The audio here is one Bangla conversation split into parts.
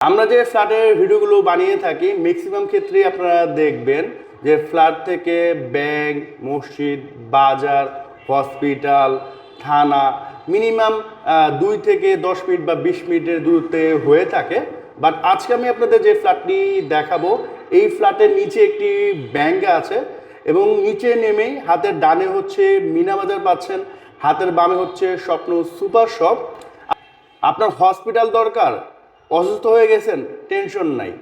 আমরা যে ফ্ল্যাটের ভিডিওগুলো বানিয়ে থাকি ম্যাক্সিমাম ক্ষেত্রেই আপনারা দেখবেন যে ফ্ল্যাট থেকে ব্যাংক, মসজিদ, বাজার হসপিটাল থানা মিনিমাম দুই থেকে দশ মিনিট বা বিশ মিনিটের দূরত্বে হয়ে থাকে। বাট আজকে আমি আপনাদের যে ফ্ল্যাটটি দেখাবো, এই ফ্ল্যাটের নিচে একটি ব্যাংক আছে এবং নিচে নেমেই হাতের ডানে হচ্ছে মিনা বাজার পাচ্ছেন, হাতের বামে হচ্ছে স্বপ্ন সুপার শপ। আপনার হসপিটাল দরকার অসুস্থ হয়ে গেছেন টেনশন নাই।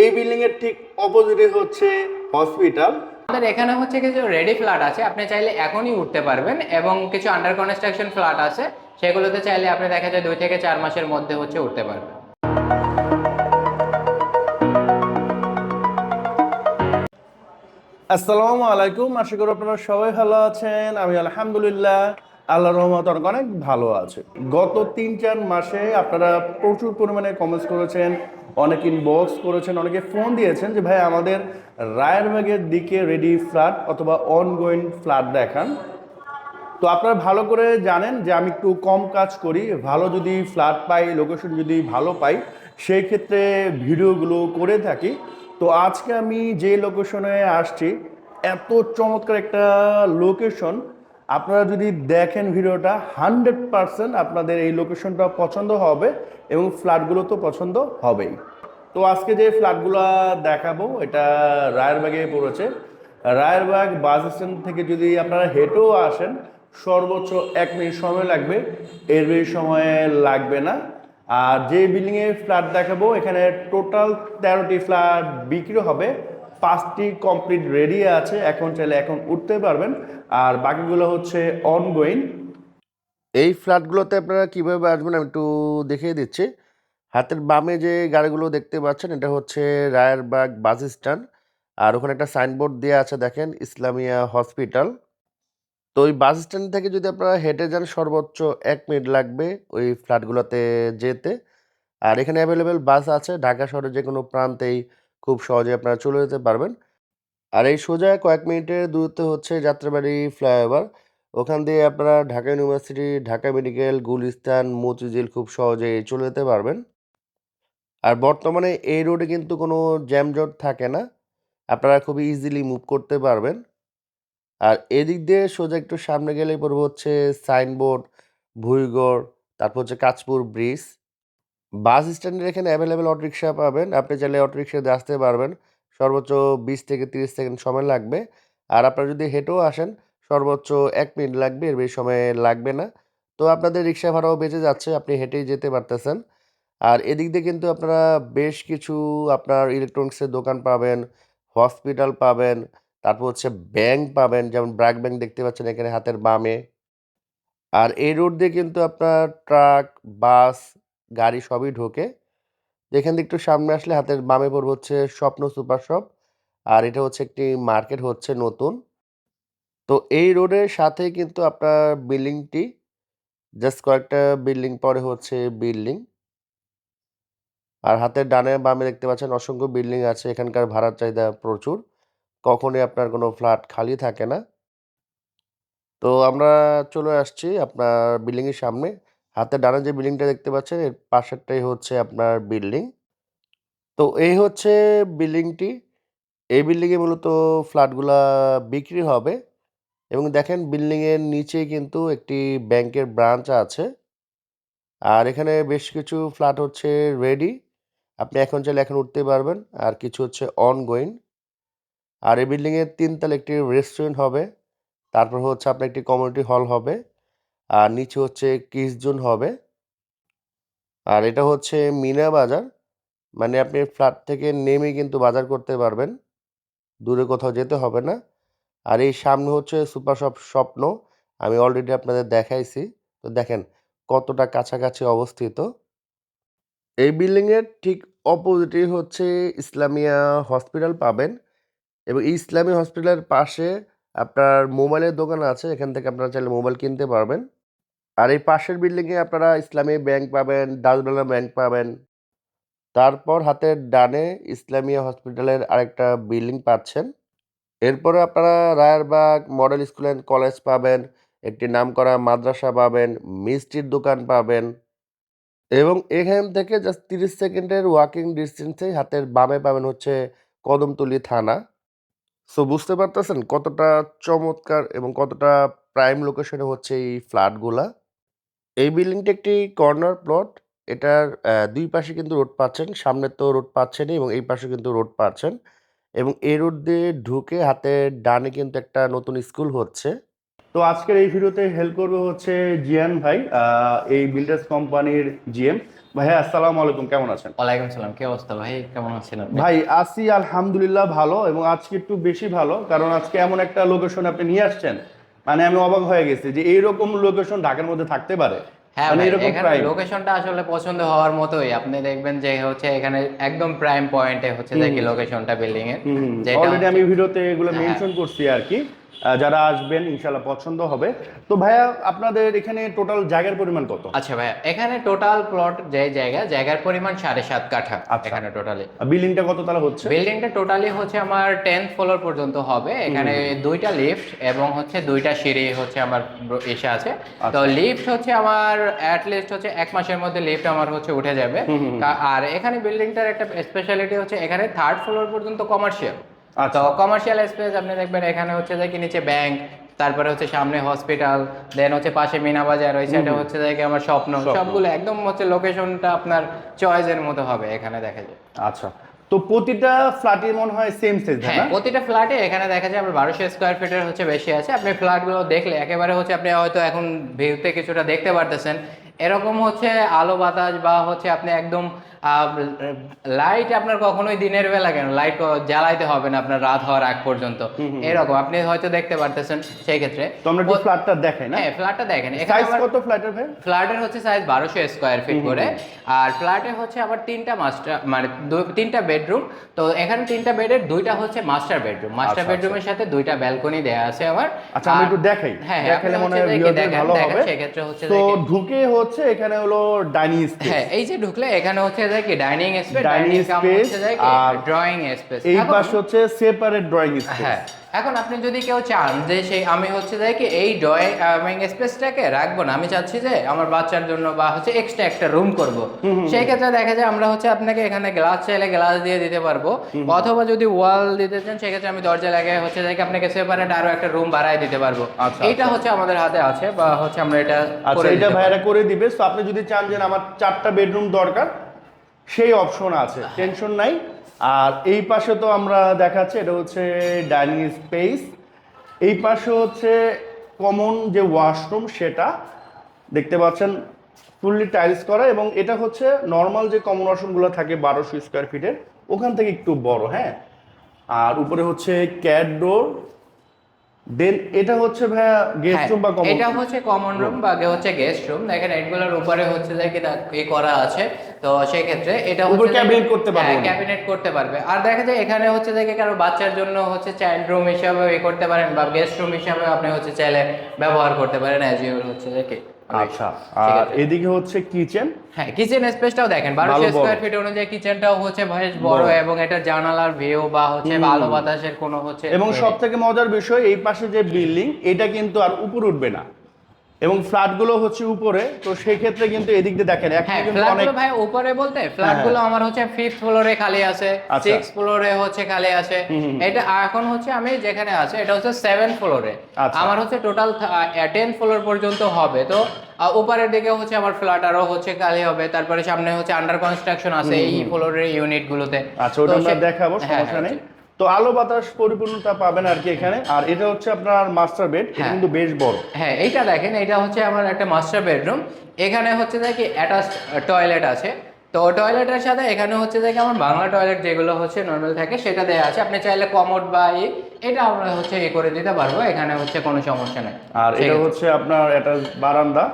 এই বিল্ডিং এর ঠিক অপোজিটে হচ্ছে হসপিটাল আমাদের এখানে হচ্ছে কিছু রেডি ফ্ল্যাট আছে আপনি চাইলে এখনই উঠতে পারবেন এবং কিছু আন্ডার কনস্ট্রাকশন ফ্ল্যাট আছে সেগুলোতে চাইলে আপনি দেখা যায় দুই থেকে চার মাসের মধ্যে হচ্ছে উঠতে পারবেন। আসসালামু আলাইকুম আশা করি আপনারা সবাই ভালো আছেন। আমি আলহামদুলিল্লাহ আল্লাহ রহমত অনেক ভালো আছে। গত তিন চার মাসে আপনারা প্রচুর পরিমাণে কমেন্টস করেছেন, অনেক ইনবক্স করেছেন, অনেকে ফোন দিয়েছেন যে, ভাই, আমাদের রায়েরবাগের দিকে রেডি ফ্ল্যাট অথবা অনগোয়িং ফ্ল্যাট দেখান। তো আপনারা ভালো করে জানেন যে, আমি একটু কম কাজ করি, ভালো যদি ফ্ল্যাট পাই লোকেশন যদি ভালো পাই, সেই ক্ষেত্রে ভিডিওগুলো করে থাকি। তো আজকে আমি যে লোকেশনে আসছি, এত চমৎকার একটা লোকেশন আপনারা যদি দেখেন ভিডিওটা, হান্ড্রেড পারসেন্ট আপনাদের এই লোকেশনটা পছন্দ হবে এবং ফ্ল্যাটগুলো তো পছন্দ হবেই। তো আজকে যে ফ্ল্যাটগুলো দেখাবো, এটা রায়েরবাগে পড়েছে। রায়েরবাগ বাস স্ট্যান্ড থেকে যদি আপনারা হেঁটেও আসেন, সর্বোচ্চ এক মিনিট সময় লাগবে। এর বেশি সময় লাগবে না। আর যে বিল্ডিংয়ে ফ্ল্যাট দেখাবো, এখানে টোটাল তেরোটি ফ্ল্যাট বিক্রি হবে। পাঁচটি কমপ্লিট রেডি আছে, এখন চাইলে এখন উঠতে পারবেন। আর বাকিগুলো হচ্ছে অনগোয়িং এই ফ্ল্যাটগুলোতে আপনারা কীভাবে আসবেন আমি একটু দেখিয়ে দিচ্ছি। হাতের বামে যে গাড়িগুলো দেখতে পাচ্ছেন, এটা হচ্ছে রায়েরবাগ বাস স্ট্যান্ড। আর ওখানে একটা সাইনবোর্ড দেওয়া আছে, দেখেন, ইসলামিয়া হসপিটাল। তো ওই বাস স্ট্যান্ড থেকে যদি আপনারা হেঁটে যান, সর্বোচ্চ এক মিনিট লাগবে ওই ফ্ল্যাটগুলোতে যেতে। আর এখানে অ্যাভেলেবেল বাস আছে, ঢাকা শহরের যে কোনো প্রান্তেই খুব সহজে আপনারা চলে যেতে পারবেন। আর এই সোজা কয়েক মিনিটের দূরত্ব হচ্ছে যাত্রাবাড়ি ফ্লাইওভার। ওখান দিয়ে আপনারা ঢাকা ইউনিভার্সিটি, ঢাকা মেডিকেল, গুলিস্তান, মতিঝিল খুব সহজে চলে যেতে পারবেন। আর বর্তমানে এই রোডে কিন্তু কোনো জ্যামজট থাকে না। আপনারা খুবই ইজিলি মুভ করতে পারবেন। আর এদিক দিয়ে সোজা একটু সামনে গেলে পড়বে হচ্ছে সাইনবোর্ড, ভুইগড়, তারপর হচ্ছে কাঁচপুর ব্রিজ। বাস স্ট্যান্ডের এখানে অ্যাভেলেবেল অটোরিকশা পাবেন। আপনি চাইলে অটোরিকশাতে আসতে পারবেন। সর্বোচ্চ বিশ থেকে তিরিশ সেকেন্ড সময় লাগবে। আর আপনারা যদি হেঁটেও আসেন, সর্বোচ্চ এক মিনিট লাগবে, এর বেশি সময় লাগবে না। তো আপনাদের রিক্সা ভাড়াও বেঁচে যাচ্ছে, আপনি হেঁটেই যেতে পারতেছেন। আর এদিক দিয়ে কিন্তু আপনারা বেশ কিছু আপনার ইলেকট্রনিক্সের দোকান পাবেন হসপিটাল পাবেন, তারপর হচ্ছে ব্যাংক পাবেন, যেমন ব্র্যাক ব্যাংক দেখতে পাচ্ছেন এখানে হাতের বামে। আর এই রোড দিয়ে কিন্তু আপনার ট্রাক বাস গাড়ি সবই ঢোকে। যেখান থেকে একটু সামনে আসলে হাতের বামে পড়বে হচ্ছে স্বপ্ন সুপার শপ। আর এটা হচ্ছে একটি মার্কেট হচ্ছে নতুন। তো এই রোডের সাথে কিন্তু আপনার বিল্ডিংটি। জাস্ট কয়েকটা বিল্ডিং পরে হচ্ছে বিল্ডিং। আর হাতের ডানে বামে দেখতে পাচ্ছেন অসংখ্য বিল্ডিং আছে। এখানকার ভাড়ার চাহিদা প্রচুর। কখনোই আপনার কোনো ফ্ল্যাট খালি থাকে না। তো আমরা চলে আসছি আপনার বিল্ডিংয়ের সামনে। হাতের ডানে যে বিল্ডিংটা দেখতে পাচ্ছেন, এর পাশেরটাই হচ্ছে আপনার বিল্ডিং। তো এই হচ্ছে বিল্ডিংটি। এই বিল্ডিংয়ে মূলত ফ্ল্যাটগুলা বিক্রি হবে এবং দেখেন বিল্ডিংয়ের নিচেই কিন্তু একটি ব্যাংকের ব্রাঞ্চ আছে। আর এখানে বেশ কিছু ফ্ল্যাট হচ্ছে রেডি আপনি এখন চাইলে এখন উঠতে পারবেন। আর কিছু হচ্ছে অনগোয়িং আর এই বিল্ডিংয়ের তিনতলা একটি রেস্টুরেন্ট হবে। তারপর হচ্ছে আপনার একটি কমিউনিটি হল হবে। আর নিচে হচ্ছে কিস জোন হবে। আর এটা হচ্ছে মিনা বাজার। মানে আপনি ফ্ল্যাট থেকে নেমে কিন্তু বাজার করতে পারবেন। দূরে কোথাও যেতে হবে না। আর এই সামনে হচ্ছে সুপার শপ স্বপ্ন। আমি অলরেডি আপনাদের দেখাইছি। তো দেখেন কতটা কাছাকাছি অবস্থিত। এই বিল্ডিংয়ের ঠিক অপোজিটেই হচ্ছে ইসলামিয়া হসপিটাল পাবেন। এবং এই ইসলামী হসপিটালের পাশে আপনার মোবাইলের দোকান আছে। এখান থেকে আপনারা চাইলে মোবাইল কিনতে পারবেন। আর এই পাশের বিল্ডিংয়ে আপনারা ইসলামী ব্যাংক পাবেন দারুদানা ব্যাংক পাবেন। তারপর হাতের ডানে ইসলামিয়া হসপিটালের আরেকটা বিল্ডিং পাচ্ছেন। এরপরে আপনারা Rayerbag model school and college পাবেন, একটি নামকরা মাদ্রাসা পাবেন, মিষ্টির দোকান পাবেন। এবং এখান থেকে জাস্ট তিরিশ সেকেন্ডের ওয়াকিং ডিস্টেন্সে হাতের বামে পাবেন হচ্ছে কদমতলী থানা। সো বুঝতে পারতেছেন কতটা চমৎকার এবং কতটা প্রাইম লোকেশনে হচ্ছে এই ফ্ল্যাটগুলা এই বিল্ডিংটা একটি কর্নার প্লট। এটার দুই পাশে কিন্তু রোড পাচ্ছেন সামনে তো রোড পাচ্ছেনই এবং এই পাশে কিন্তু রোড পাচ্ছেন এবং এই রোড দিয়ে ঢুকে হাতের ডানে কিন্তু একটা নতুন স্কুল হচ্ছে। তো আজকের এই ভিডিওতে হেল্প করবে হচ্ছে জিয়ান ভাই এই বিল্ডার্স কোম্পানির জিএম ভাইয়া আসসালামু আলাইকুম কেমন আছেন? ওয়ালাইকুম সালাম কি অবস্থা ভাই? কেমন আছেন আপনি? ভাই আসি আলহামদুলিল্লাহ ভালো এবং আজকে একটু বেশি ভালো কারণ আজকে এমন একটা লোকেশন আপনি নিয়ে আসছেন মানে আমি অবাক হয়ে গেছি যে এইরকম লোকেশন ঢাকার মধ্যে থাকতে পারে। হ্যাঁ মানে এখানে লোকেশনটা আসলে পছন্দ হওয়ার মতোই। আপনি দেখবেন যে হচ্ছে এখানে একদম প্রাইম পয়েন্টে হচ্ছে দেখি লোকেশনটা বিল্ডিং এর যেটা অলরেডি আমি ভিডিওতে এগুলো হ্যাঁ। মেনশন করছি আর কি। যারা আসবেন ইনশাল্লাহ পছন্দ হবে। তো ভাইয়া আপনাদের এখানে টোটাল জায়গার পরিমাণ কত? আচ্ছা ভাইয়া এখানে টোটাল প্লট যে জায়গা জায়গার পরিমাণ সাড়ে সাত কাঠা আচ্ছা। এখানে টোটালি বিল্ডিংটা কত তালা হচ্ছে? বিল্ডিংটা টোটালি হচ্ছে আমার টেন্থ ফ্লোর পর্যন্ত হবে। এখানে দুইটা লিফট এবং হচ্ছে দুইটা সিঁড়ি হচ্ছে আমার এসে আছে। তো লিফট হচ্ছে আমার অ্যাট লিস্ট হচ্ছে এক মাসের মধ্যে লিফট আমার হচ্ছে উঠে যাবে। আর এখানে বিল্ডিংটার একটা স্পেশালিটি হচ্ছে এখানে থার্ড ফ্লোর পর্যন্ত কমার্শিয়াল আচ্ছা তো কমার্শিয়াল স্পেস আপনি দেখবেন এখানে হচ্ছে যে কি নিচে ব্যাংক তারপরে হচ্ছে সামনে হসপিটাল দেন হচ্ছে পাশে মিনা বাজার ওই সাইডে হচ্ছে যে কি আমার স্বপ্ন। সবগুলো একদম হচ্ছে লোকেশনটা আপনার চয়েসের মতো হবে এখানে দেখা যায়। আচ্ছা তো প্রতিটা ফ্ল্যাটে মনে হয় সেম সাইজ হ্যাঁ প্রতিটা ফ্ল্যাটে এখানে দেখা যায় আপনার বারোশো স্কোয়ার ফিটের হচ্ছে বেশি আছে। আপনি ফ্ল্যাটগুলো দেখলে একেবারে হচ্ছে আপনি হয়তো এখন ভিউতে কিছুটা দেখতে পারতেছেন। এরকম হচ্ছে আলো বাতাস বা হচ্ছে আপনি একদম লাইট আপনার কখনোই দিনের বেলা কেন? লাইট জ্বালাইতে হবে না আপনার রাত হওয়ার আগ পর্যন্ত। এরকম আপনি হয়তো দেখতে পারতেছেন সেই ক্ষেত্রে। তো আমরা ফ্ল্যাটটা দেখাই না? হ্যাঁ ফ্ল্যাটটা দেখেন। সাইজ কত ফ্ল্যাটের ভাই? ফ্ল্যাটের হচ্ছে সাইজ স্কোয়ার ফিট করে। আর ফ্ল্যাটে হচ্ছে আবার তিনটা মাস্টার মানে তিনটা বেডরুম তো এখানে তিনটা বেডের দুইটা হচ্ছে মাস্টার বেডরুম মাস্টার বেডরুমের সাথে দুইটা ব্যালকনি দেয়া আছে আমার আচ্ছা আমি একটু দেখাই। হ্যাঁ হ্যাঁ, দেখালে মনে হয় ভালো হবে। সেক্ষেত্রে হচ্ছে তো ঢুকে হচ্ছে এখানে হলো ডাইনিং স্পেস হ্যাঁ এই যে ঢুকলে এখানে হচ্ছে যে কি dining space dining cum space হচ্ছে যে কি আর ড্রয়িং স্পেস এই পাশে হচ্ছে সেপারেট ড্রয়িং স্পেস হ্যাঁ এখন আপনি যদি কেউ চান যে সেই আমি হচ্ছে যে কি এই ড্রয়িং স্পেসটাকে রাখব না আমি চাচ্ছি যে আমার বাচ্চার জন্য বা হচ্ছে এক্সট্রা একটা রুম করব। সেই ক্ষেত্রে দেখা যায় আমরা হচ্ছে আপনাকে এখানে গ্লাস চাইলে গ্লাস দিয়ে দিতে পারব। অথবা যদি ওয়াল দিতে চান সেক্ষেত্রে আমি দরজা লাগিয়ে হচ্ছে যে কি আপনাকে সেপারেট আরও একটা রুম বাড়ায় দিতে পারব। আচ্ছা, এইটা হচ্ছে আমাদের হাতে আছে বা হচ্ছে আমরা এটা আচ্ছা করে এটা ভাইরা করে দিবে। আপনি যদি চান যে আমার চারটা বেডরুম দরকার সেই অপশন আছে। টেনশন নাই। আর এই পাশে তো আমরা দেখাচ্ছি, এটা হচ্ছে ডাইনিং স্পেস। এই পাশে হচ্ছে কমন যে ওয়াশরুম, সেটা দেখতে পাচ্ছেন ফুললি টাইলস করা এবং এটা হচ্ছে নর্মাল যে কমন ওয়াশরুমগুলো থাকে বারোশো স্কোয়ার ফিটের ওখান থেকে একটু বড় হ্যাঁ? আর উপরে হচ্ছে ক্যাট ডোর দেন এটা হচ্ছে ভাইয়া গেস্ট হ্যাঁ, রুম বা কমন এটা হচ্ছে কমন রুম বা হচ্ছে গেস্ট রুম দেখেন এগুলোর উপরে হচ্ছে যে কি তা- করা আছে। তো সেই ক্ষেত্রে এটা উপর ক্যাবিনেট করতে পারবে হ্যাঁ ক্যাবিনেট করতে পারবে। আর দেখা যায় এখানে হচ্ছে যে কারও বাচ্চার জন্য হচ্ছে চাইল্ড রুম হিসাবে এ করতে পারেন বা গেস্ট রুম হিসাবে আপনি হচ্ছে চাইলে ব্যবহার করতে পারেন অ্যাজ ইউর হচ্ছে যে কি। আচ্ছা আর এদিকে হচ্ছে কিচেন। হ্যাঁ কিচেন স্পেসটাও দেখেন বারোশো স্কোয়ার ফিট অনুযায়ী কিচেনটাও হচ্ছে বেশ বড়। এবং এটা জানালার ভিউ বা হচ্ছে আলো বাতাসের কোনো হচ্ছে এবং সব থেকে মজার বিষয় এই পাশে যে বিল্ডিং এটা কিন্তু আর উপর উঠবে না। এবং ফ্ল্যাটগুলো হচ্ছে উপরে তো সেই ক্ষেত্রে কিন্তু এদিক দিয়ে দেখেন এখন হ্যাঁ কিন্তু অনেক ফ্ল্যাটগুলো ভাই উপরে বলতে ফ্ল্যাটগুলো আমার হচ্ছে ফিফথ ফ্লোরে খালি আছে আচ্ছা। সিক্স ফ্লোরে হচ্ছে খালি আছে। এটা এখন হচ্ছে আমি যেখানে আছে এটা হচ্ছে সেভেন ফ্লোরে আচ্ছা। আমার হচ্ছে টোটাল টেন ফ্লোর পর্যন্ত হবে তো উপরের দিকে হচ্ছে আমার ফ্ল্যাট আরও হচ্ছে খালি হবে তারপরে সামনে হচ্ছে আন্ডার কনস্ট্রাকশন আছে এই ফ্লোরের ইউনিট গুলোতে। আচ্ছা ওটা আমরা দেখাবো হ্যাঁ, সমস্যা হ্যাঁ, নেই। তো আলো বাতাস পরিপূর্ণতা পাবেন আর কি এখানে। আর এটা হচ্ছে আপনার মাস্টার বেড হ্যাঁ। কিন্তু বেশ বড়। হ্যাঁ এইটা দেখেন এটা হচ্ছে আমার একটা মাস্টার বেডরুম এখানে হচ্ছে যে কি অ্যাটাচ টয়লেট আছে। তো টয়লেটের সাথে এখানে হচ্ছে যে কি আমার বাংলা টয়লেট যেগুলো হচ্ছে নর্মাল থাকে সেটা দেওয়া আছে। আপনি চাইলে কমোড বা এটা আমরা হচ্ছে ই করে দিতে পারব এখানে হচ্ছে কোনো সমস্যা নেই। আর এটা হচ্ছে আপনার এটা বারান্দা।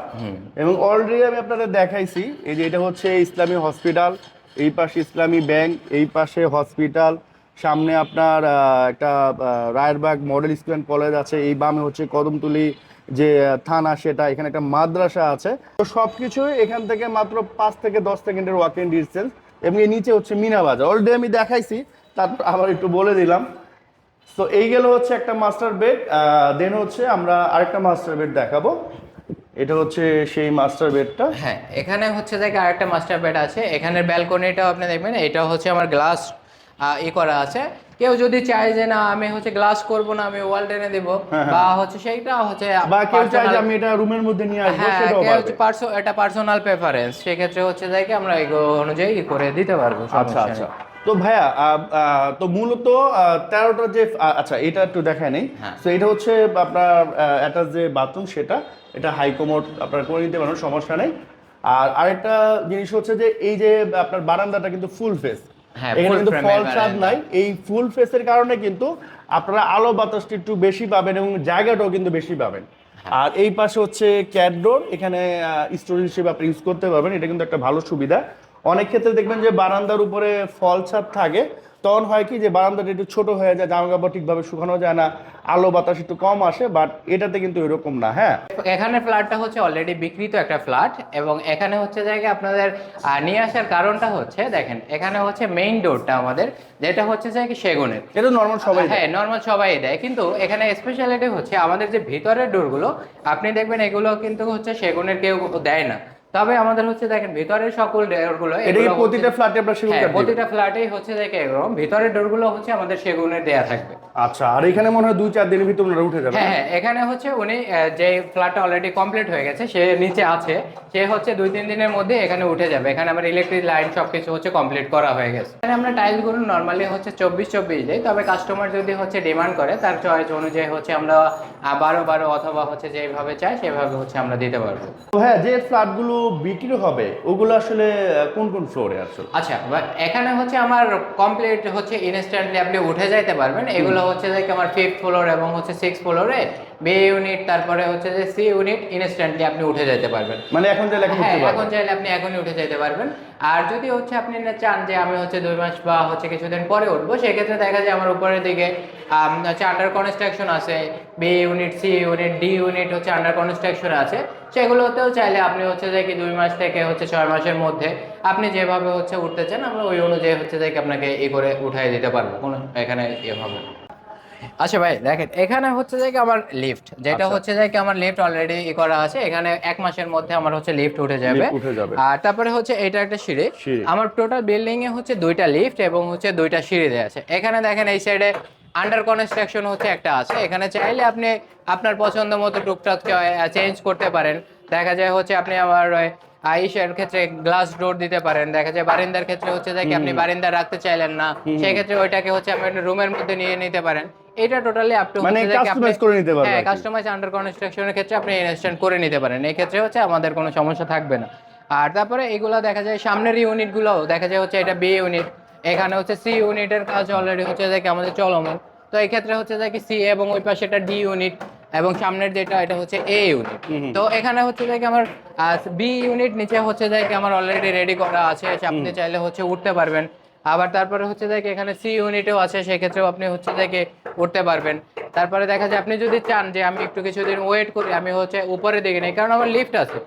এবং অলরেডি আমি আপনাদের দেখাইছি এই যে এটা হচ্ছে ইসলামী হসপিটাল এই পাশে ইসলামী ব্যাংক এই পাশে হসপিটাল সামনে আপনার একটা Rayerbag model school and college আছে, এই বামে হচ্ছে কদমতলি যে থানা, সেটা, এখানে একটা মাদ্রাসা আছে। তো সব কিছুই এখান থেকে মাত্র পাঁচ থেকে দশ সেকেন্ডের ওয়াকিং ডিস্টেন্স এবং নিচে হচ্ছে মিনা বাজার। অলরেডি আমি দেখাইছি, তারপর আবার একটু বলে দিলাম। তো এই গেল হচ্ছে একটা মাস্টার বেড দেন হচ্ছে আমরা আরেকটা মাস্টার বেড দেখাবো। এটা হচ্ছে সেই মাস্টার বেডটা হ্যাঁ এখানে হচ্ছে দেখে আরেকটা মাস্টার বেড আছে। এখানের ব্যালকনিটাও আপনি দেখবেন এটা হচ্ছে আমার গ্লাস ই করা আছে। কেউ যদি চায় যে না আমি হচ্ছে গ্লাস করব না আমি ওয়াল টেনে দেব বা হচ্ছে সেইটা হচ্ছে হ্যাঁ, বা কেউ চায় যে আমি এটা রুমের মধ্যে নিয়ে আসব হ্যাঁ সেটাও পারবে। হচ্ছে পার্সো এটা পার্সোনাল প্রেফারেন্স সেক্ষেত্রে হচ্ছে যাই কি আমরা এগুলো অনুযায়ী করে দিতে পারব আচ্ছা আচ্ছা। তো ভাইয়া তো মূলত তেরোটা যে আচ্ছা এটা একটু দেখায় নেই। হ্যাঁ। তো এটা হচ্ছে আপনার অ্যাটাচ যে বাথরুম সেটা এটা হাই কমোড আপনারা করে নিতে পারেন সমস্যা নেই। আর আরেকটা জিনিস হচ্ছে যে এই যে আপনার বারান্দাটা কিন্তু ফুল ফেস হ্যাঁ, এখানে কিন্তু ফল স্বাদ নাই। এই ফুল ফেসের কারণে কিন্তু আপনারা আলো বাতাসটি একটু বেশি পাবেন এবং জায়গাটাও কিন্তু বেশি পাবেন। হ্যাঁ। আর এই পাশে হচ্ছে ক্যাডোর এখানে স্টোরেজ হিসেবে আপনি ইউজ করতে পারবেন। এটা কিন্তু একটা ভালো সুবিধা। অনেক ক্ষেত্রে দেখবেন যে বারান্দার উপরে ফল ছাদ থাকে। তখন হয় কি যে বারান্দাটা একটু ছোট হয়ে যায় জামা কাপড় ঠিকভাবে শুকানো যায় না আলো বাতাস একটু কম আসে বাট এটাতে কিন্তু এরকম না হ্যাঁ? এখানে ফ্ল্যাটটা হচ্ছে অলরেডি বিক্রিত একটা ফ্ল্যাট এবং এখানে হচ্ছে জায়গা আপনাদের নিয়ে আসার কারণটা হচ্ছে দেখেন এখানে হচ্ছে মেইন ডোরটা আমাদের যেটা হচ্ছে যে কি সেগুনের। এটা নর্মাল সবাই হ্যাঁ নর্মাল সবাই দেয় কিন্তু এখানে স্পেশালিটি হচ্ছে আমাদের যে ভিতরের ডোরগুলো আপনি দেখবেন এগুলো কিন্তু হচ্ছে সেগুনের কেউ দেয় না। তবে আমাদের হচ্ছে দেখেন ভিতরের সকল ডোরগুলো এটা কি প্রতিটা ফ্ল্যাটে আপনার সেগুন হ্যাঁ কাঠ প্রতিটা ফ্ল্যাটেই হচ্ছে দেখে এরকম ভিতরের ডোরগুলো হচ্ছে আমাদের সেগুনের দেয়া থাকবে। আচ্ছা আর এখানে মনে হয় দুই চার দিনের ভিতরে ওনারা উঠে যাবে হ্যাঁ হ্যাঁ এখানে হচ্ছে উনি যে ফ্ল্যাটটা অলরেডি কমপ্লিট হয়ে গেছে সে নিচে আছে সে হচ্ছে দুই তিন দিনের মধ্যে এখানে উঠে যাবে। এখানে আমার ইলেকট্রিক লাইন সবকিছু হচ্ছে কমপ্লিট করা হয়ে গেছে। এখানে আমরা টাইলসগুলো নর্মালি হচ্ছে চব্বিশ চব্বিশ দিই তবে কাস্টমার যদি হচ্ছে ডিমান্ড করে তার চয়েস অনুযায়ী হচ্ছে আমরা বারো বারো অথবা হচ্ছে যেভাবে চাই সেভাবে হচ্ছে আমরা দিতে পারব। হ্যাঁ যে ফ্ল্যাটগুলো বিক্রি হবে? ওগুলো আসলে কোন কোন ফ্লোরে আসলে? আচ্ছা এখানে হচ্ছে আমার কমপ্লিট হচ্ছে ইনস্ট্যান্টলি আপনি উঠে যাইতে পারবেন। এগুলো হচ্ছে যে আমার ফিফথ ফ্লোর এবং হচ্ছে সিক্স ফ্লোরে বি ইউনিট তারপরে হচ্ছে যে সি ইউনিট ইনস্ট্যান্টলি আপনি উঠে যেতে পারবেন। মানে এখন লেখা হ্যাঁ এখন চাইলে আপনি এখনই উঠে যেতে পারবেন। আর যদি হচ্ছে আপনি না চান যে আমি হচ্ছে দুই মাস বা হচ্ছে কিছুদিন পরে উঠবো সেক্ষেত্রে দেখা যায় আমার উপরের দিকে হচ্ছে আন্ডার কনস্ট্রাকশন আছে B unit C unit D unit হচ্ছে আন্ডার কনস্ট্রাকশন আছে। সেগুলোতেও চাইলে আপনি হচ্ছে যে কি দুই মাস থেকে হচ্ছে ছয় মাসের মধ্যে আপনি যেভাবে হচ্ছে উঠতে চান আমরা ওই অনুযায়ী হচ্ছে যে আপনাকে ই করে উঠাই দিতে পারব কোনো এখানে ইয়ে হবে না আচ্ছা ভাই দেখেন এখানে হচ্ছে যে কি আমার লিফট যেটা আচ্ছা। হচ্ছে যে কি আমার লিফট অলরেডি ই করা আছে এখানে এক মাসের মধ্যে আমার হচ্ছে লিফট উঠে যাবে Lift উঠে যাবে। আর তারপরে হচ্ছে এটা একটা সিঁড়ি সিঁড়ি। আমার টোটাল বিল্ডিং এ হচ্ছে দুইটা লিফট এবং হচ্ছে দুইটা সিঁড়ি দেওয়া আছে এখানে দেখেন এই সাইডে আন্ডার কনস্ট্রাকশন হচ্ছে একটা আছে। এখানে চাইলে আপনি আপনার পছন্দ মতো টুকটাক চেঞ্জ করতে পারেন। দেখা যায় হচ্ছে আপনি আমার আইসের ক্ষেত্রে গ্লাস ডোর দিতে পারেন। দেখা যায় বারিন্দার ক্ষেত্রে হচ্ছে যে আপনি বারিন্দা রাখতে চাইলেন না। সেই ক্ষেত্রে ওইটাকে হচ্ছে আপনি রুমের মধ্যে নিয়ে নিতে পারেন। এটা টোটালি আপনি মানে customize করে নিতে পারবেন হ্যাঁ। কাস্টমাইজ আন্ডার কনস্ট্রাকশনের ক্ষেত্রে আপনি ইনস্ট্যান্ট করে নিতে পারেন। এই ক্ষেত্রে হচ্ছে আমাদের কোনো সমস্যা থাকবে না। আর তারপরে এগুলো দেখা যায় সামনের ইউনিটগুলো দেখা যায় হচ্ছে এটা বি ইউনিট এখানে হচ্ছে সি ইউনিটের কাজ অলরেডি হচ্ছে যে কি আমাদের চলমান। তো এই ক্ষেত্রে হচ্ছে যে কি সি এবং ওই পাশে এটা ডি ইউনিট এবং সামনের যেটা এটা হচ্ছে এ ইউনিট তো এখানে হচ্ছে যে কি আমার বি ইউনিট নিচে হচ্ছে যে কি আমার অলরেডি রেডি করা আছে আপনি চাইলে হচ্ছে উঠতে পারবেন। আবার তারপরে হচ্ছে যে এখানে সি ইউনিটেও আছে সেক্ষেত্রেও আপনি হচ্ছে যে উঠতে পারবেন। তারপরে দেখা যায় আপনি যদি চান যে আমি একটু কিছুদিন ওয়েট করি আমি হচ্ছে উপরে দিকে নেই কারণ আমার লিফট আছে।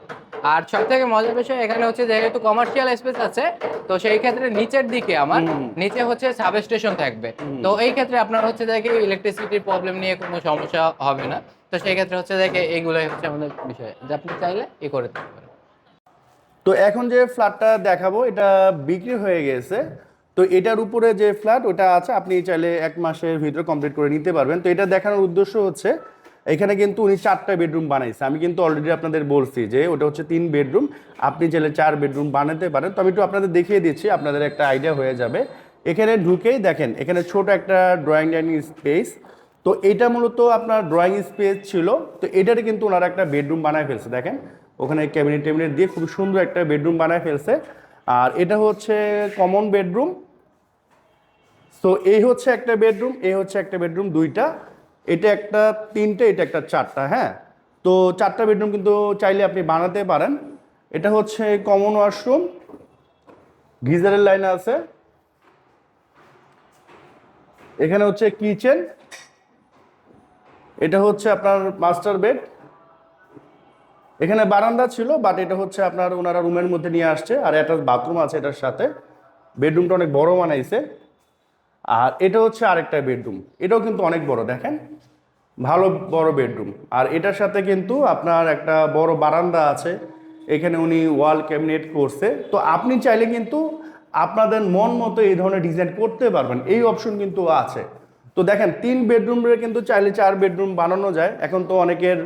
আর সব থেকে মজার বিষয় এখানে হচ্ছে যেহেতু কমার্শিয়াল স্পেস আছে তো সেই ক্ষেত্রে নিচের দিকে আমার নিচে হচ্ছে সাব স্টেশন থাকবে তো এই ক্ষেত্রে আপনার হচ্ছে দেখে ইলেকট্রিসিটির প্রবলেম নিয়ে কোনো সমস্যা হবে না। তো সেই ক্ষেত্রে হচ্ছে দেখে এইগুলোই হচ্ছে আমাদের বিষয়। যে আপনি চাইলে এ করে দিতে পারেন। তো এখন যে ফ্ল্যাটটা দেখাবো এটা বিক্রি হয়ে গেছে। তো এটার উপরে যে ফ্ল্যাট ওটা আছে আপনি চাইলে এক মাসের ভিতরে কমপ্লিট করে নিতে পারবেন। তো এটা দেখানোর উদ্দেশ্য হচ্ছে এখানে কিন্তু উনি চারটা বেডরুম বানাইছে। আমি কিন্তু অলরেডি আপনাদের বলছি যে ওটা হচ্ছে তিন বেডরুম। আপনি চাইলে চার বেডরুম বানাতে পারেন। তো আমি একটু আপনাদের দেখিয়ে দিচ্ছি, আপনাদের একটা আইডিয়া হয়ে যাবে। এখানে ঢুকেই দেখেন, এখানে ছোট একটা ড্রয়িং ডাইনিং স্পেস তো এটা মূলত আপনার ড্রয়িং স্পেস ছিল। তো এটারে কিন্তু ওনারা একটা বেডরুম বানায় ফেলছে। দেখেন, ওখানে ক্যাবিনেট টেবিনেট দিয়ে খুব সুন্দর একটা বেডরুম বানায় ফেলছে। আর এটা হচ্ছে কমন বেডরুম। তো এই হচ্ছে একটা বেডরুম, এই হচ্ছে একটা বেডরুম, দুইটা। এটা একটা তিনটে, এটা একটা চারটা হ্যাঁ? তো চারটা বেডরুম কিন্তু চাইলে আপনি বানাতে পারেন। এটা হচ্ছে কমন ওয়াশরুম গিজারের লাইন আছে। এখানে হচ্ছে কিচেন এটা হচ্ছে আপনার মাস্টার বেড এখানে বারান্দা ছিল বাট এটা হচ্ছে আপনার ওনারা রুমের মধ্যে নিয়ে আসছে, আর একটা বাথরুম আছে এটার সাথে। বেডরুমটা অনেক বড় বানাইছে। আর এটা হচ্ছে আরেকটা বেডরুম। এটাও কিন্তু অনেক বড়, দেখেন। ভালো বড় বেডরুম। আর এটার সাথে কিন্তু আপনার একটা বড় বারান্দা আছে। এখানে উনি ওয়াল ক্যাবিনেট করছে। তো আপনি চাইলে কিন্তু আপনাদের মন মতো এই ধরনের ডিজাইন করতে পারবেন। এই অপশন কিন্তু আছে। তো দেখেন, তিন বেডরুমের কিন্তু চাইলে চার বেডরুম বানানো যায়। এখন তো অনেকের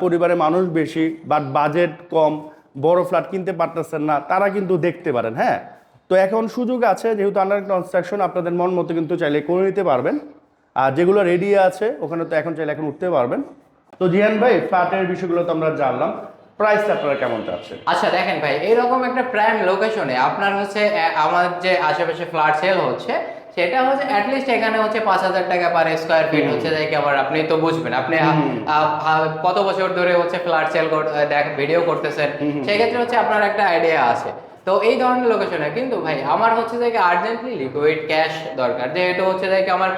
পরিবারে মানুষ বেশি, বাট বাজেট কম, বড় ফ্ল্যাট কিনতে পারতেছেন না, তারা কিন্তু দেখতে পারেন হ্যাঁ? তো এখন সুযোগ আছে যেহেতু আন্ডার কনস্ট্রাকশন আপনাদের মন মতো কিন্তু চাইলে করে নিতে পারবেন। আর যেগুলো রেডি আছে ওখানে তো এখন চাইলে এখন উঠতে পারবেন। তো জিয়ান ভাই ফ্ল্যাটের বিষয়গুলো তো আমরা জানলাম। প্রাইস আপনারা কেমন চাচ্ছেন? আচ্ছা দেখেন ভাই এরকম একটা প্রাইম লোকেশনে আপনার হচ্ছে আমার যে আশেপাশে ফ্ল্যাট সেল হচ্ছে সেটা হচ্ছে অ্যাটলিস্ট এখানে হচ্ছে পাঁচ হাজার টাকা পার স্কোয়ার ফিট হচ্ছে যাই আবার আপনি তো বুঝবেন। আপনি কত বছর ধরে হচ্ছে ফ্ল্যাট সেল ভিডিও করতেছেন? সেক্ষেত্রে হচ্ছে আপনার একটা আইডিয়া আছে। তো এই ধরনের লোকেশনে কিন্তু ভাই, আমার হচ্ছে যে আর্জেন্টলি লিকুইড ক্যাশ দরকার। যেহেতু হচ্ছে যে আমার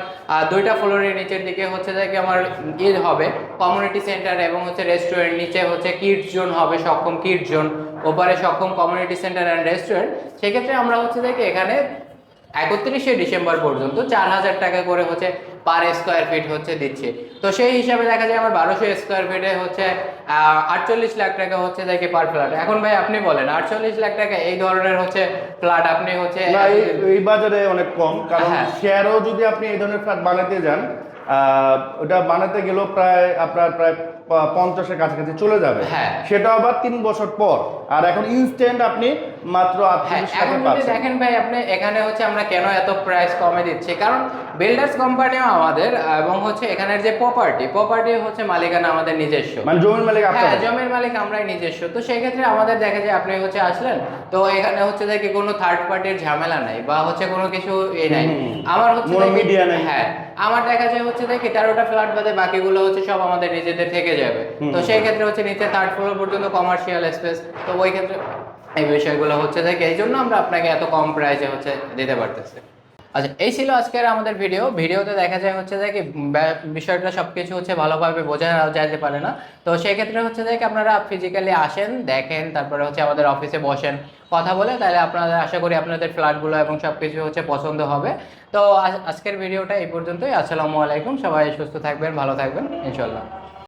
দুইটা ফ্লোরের নিচের দিকে হচ্ছে যে আমার ঈদ হবে কমিউনিটি সেন্টার এবং হচ্ছে রেস্টুরেন্ট নিচে হচ্ছে কিডস জোন হবে, সক্ষম কিডস জোন ওপারে সক্ষম কমিউনিটি সেন্টার অ্যান্ড রেস্টুরেন্ট সেক্ষেত্রে আমরা হচ্ছে যে এখানে একত্রিশে ডিসেম্বর পর্যন্ত চার হাজার টাকা করে হচ্ছে পার স্কোয়ার ফিট হচ্ছে দিচ্ছে তো সেই হিসাবে দেখা যায় আমার বারোশো স্কোয়ার ফিটে হচ্ছে আটচল্লিশ লাখ টাকা হচ্ছে দেখে পার ফ্ল্যাট এখন ভাই আপনি বলেন আটচল্লিশ লাখ টাকা এই ধরনের হচ্ছে ফ্ল্যাট আপনি হচ্ছে এই বাজারে অনেক কম কারণ হ্যাঁ। শেয়ারও যদি আপনি এই ধরনের ফ্ল্যাট বানাতে যান ওটা বানাতে গেলেও প্রায় আপনার প্রায় পঞ্চাশের কাছাকাছি চলে যাবে। হ্যাঁ। সেটা আবার তিন বছর পর। আর এখন ইনস্ট্যান্ট আপনি মাত্র হ্যাঁ দেখেন ভাই আপনি এখানে হচ্ছে আমরা কেন এত প্রাইস কমে দিচ্ছি? কারণ বিল্ডার্স কোম্পানিও আমাদের এবং হচ্ছে এখানের যে প্রপার্টি প্রপার্টি হচ্ছে মালিকানা আমাদের নিজস্ব। মানে জমির মালিক হ্যাঁ জমির মালিক আমরাই নিজস্ব। তো সেই ক্ষেত্রে আমাদের দেখা যায় আপনি হচ্ছে আসলেন তো এখানে হচ্ছে কি কোনো থার্ড পার্টির ঝামেলা নাই বা হচ্ছে কোনো কিছু এ নাই। আমার হচ্ছে কোনো যে কি- media নাই। হ্যাঁ আমার দেখা যায় হচ্ছে দেখি তেরোটা ফ্ল্যাট বাদে বাকিগুলো হচ্ছে সব আমাদের নিজেদের থেকে যাবে। তো সেই ক্ষেত্রে হচ্ছে নিচে থার্ড ফ্লোর পর্যন্ত কমার্শিয়াল স্পেস তো ওই ক্ষেত্রে এই বিষয়গুলো হচ্ছে দেখে এই জন্য আমরা আপনাকে এত কম প্রাইসে হচ্ছে দিতে পারতেছি। আচ্ছা এই ছিল আজকের আমাদের ভিডিও ভিডিওতে দেখা যায় হচ্ছে যে কি বিষয়টা সবকিছু হচ্ছে ভালোভাবে বোঝা যাইতে পারে না। তো সেই ক্ষেত্রে হচ্ছে যে আপনারা ফিজিক্যালি আসেন, দেখেন, তারপরে হচ্ছে আমাদের অফিসে বসেন। কথা বলে তাহলে আপনাদের আশা করি আপনাদের ফ্ল্যাটগুলো এবং সব কিছু হচ্ছে পছন্দ হবে। তো আজ- আজকের ভিডিওটা এই পর্যন্তই। আসসালামু আলাইকুম। সবাই সুস্থ থাকবেন, ভালো থাকবেন ইনশাল্লাহ